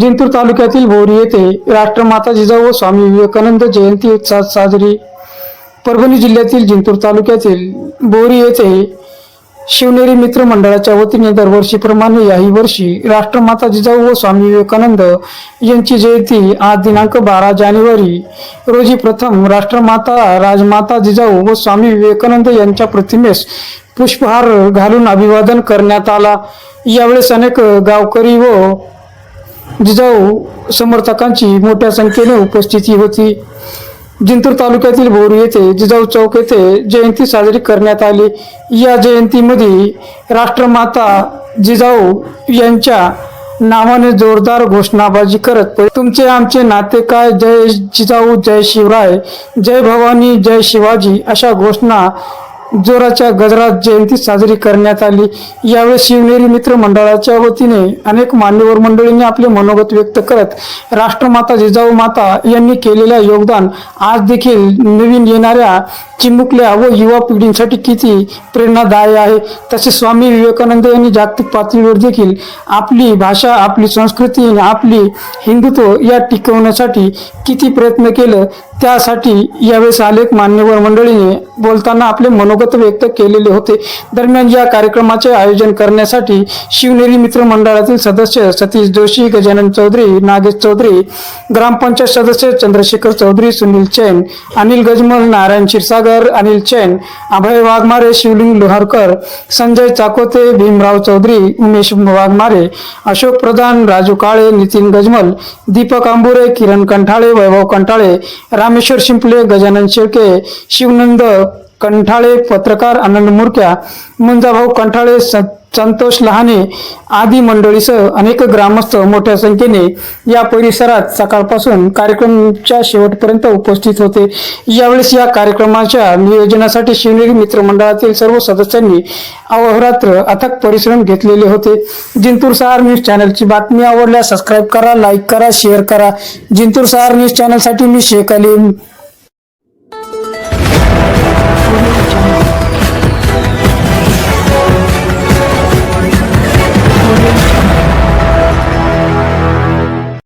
जिंतूर तालुक्यातील भोरी येथे राष्ट्रमाता जिजाऊ व स्वामी विवेकानंद जयंती उत्साहात साजरी. परभणी जिल्ह्यातील जिंतूर तालुक्यातील बोरी येथे शिवनेरी मित्र मंडळाच्या वतीने दरवर्षीप्रमाणे याही वर्षी राष्ट्रमाता जिजाऊ व स्वामी विवेकानंद यांची जयंती आज दिनांक बारा जानेवारी रोजी प्रथम राष्ट्रमाता राजमाता जिजाऊ व स्वामी विवेकानंद यांच्या प्रतिमेस पुष्पहार घालून अभिवादन करण्यात आला. यावेळेस अनेक गावकरी व जिजाऊ समर्थकांची मोठ्या संख्येने उपस्थिती होती. जिंतूर तालुक्यातील भोर येथे जिजाऊ चौक येथे जयंती साजरी करण्यात आली. या जयंतीमध्ये राष्ट्रमाता जिजाऊ यांच्या नावाने जोरदार घोषणाबाजी करत तुमचे आमचे नाते काय? जय जिजाऊ जय शिवराय जय भवानी जय शिवाजी अशा घोषणा जोराच्या गजरात जयंती साजरी करण्यात आली. यावेळी शिवनेरी मित्र मंडळाच्या वतीने अनेक मान्यवर मंडळींनी आपले मनोगत व्यक्त करत राष्ट्रमाता जिजाऊ माता यांनी केलेल्या योगदान आज देखील नवीन येणाऱ्या चिमुकल्या व युवा पिढींसाठी किती प्रेरणादायी आहे. तसे स्वामी विवेकानंद यांनी जागतिक पातळीवर देखील आपली भाषा आपली संस्कृती आणि आपली हिंदुत्व या टिकवण्यासाठी किती प्रयत्न केलं त्यासाठी यावेळेस अनेक मान्यवर मंडळीने बोलताना आपले मनोगत व्यक्त केलेले होते. दरम्यान या कार्यक्रमाचे आयोजन करण्यासाठी शिवनेरी मित्र मंडळातील सदस्य सतीश जोशी गजानन चौधरी नागेश चौधरी ग्रामपंचायत सदस्य चंद्रशेखर चौधरी सुनील चैन अनिल गजमल नारायण क्षीरसागर अनिल चैन अभय वाघमारे शिवलिंग लोहारकर संजय चाकोते भीमराव चौधरी उमेश वाघमारे अशोक प्रधान राजू काळे नितीन गजमल दीपक आंबुरे किरण कंठाळे वैभव कंठाळे रामेश्वर शिंपले गजानन शेळके शिवनंद कंठाळे पत्रकार आनंद मुरक्या मुंजाभाऊ कंठाळे संतोष लहाने आदी मंडळीसह अनेक ग्रामस्थ मोठ्या संख्येने या परिसरात सकाळपासून कार्यक्रमाच्या शेवटपर्यंत उपस्थित होते. यावेळेस या कार्यक्रमाच्या नियोजनासाठी शिवनेरी मित्रमंडळातील सर्व सदस्यांनी अहोरात्र अथक परिश्रम घेतलेले होते. जिंतूर सहार न्यूज चॅनलची बातमी आवडल्यास सबस्क्राईब करा लाईक करा शेअर करा. जिंतूर सहार न्यूज चॅनलसाठी मी शेख अली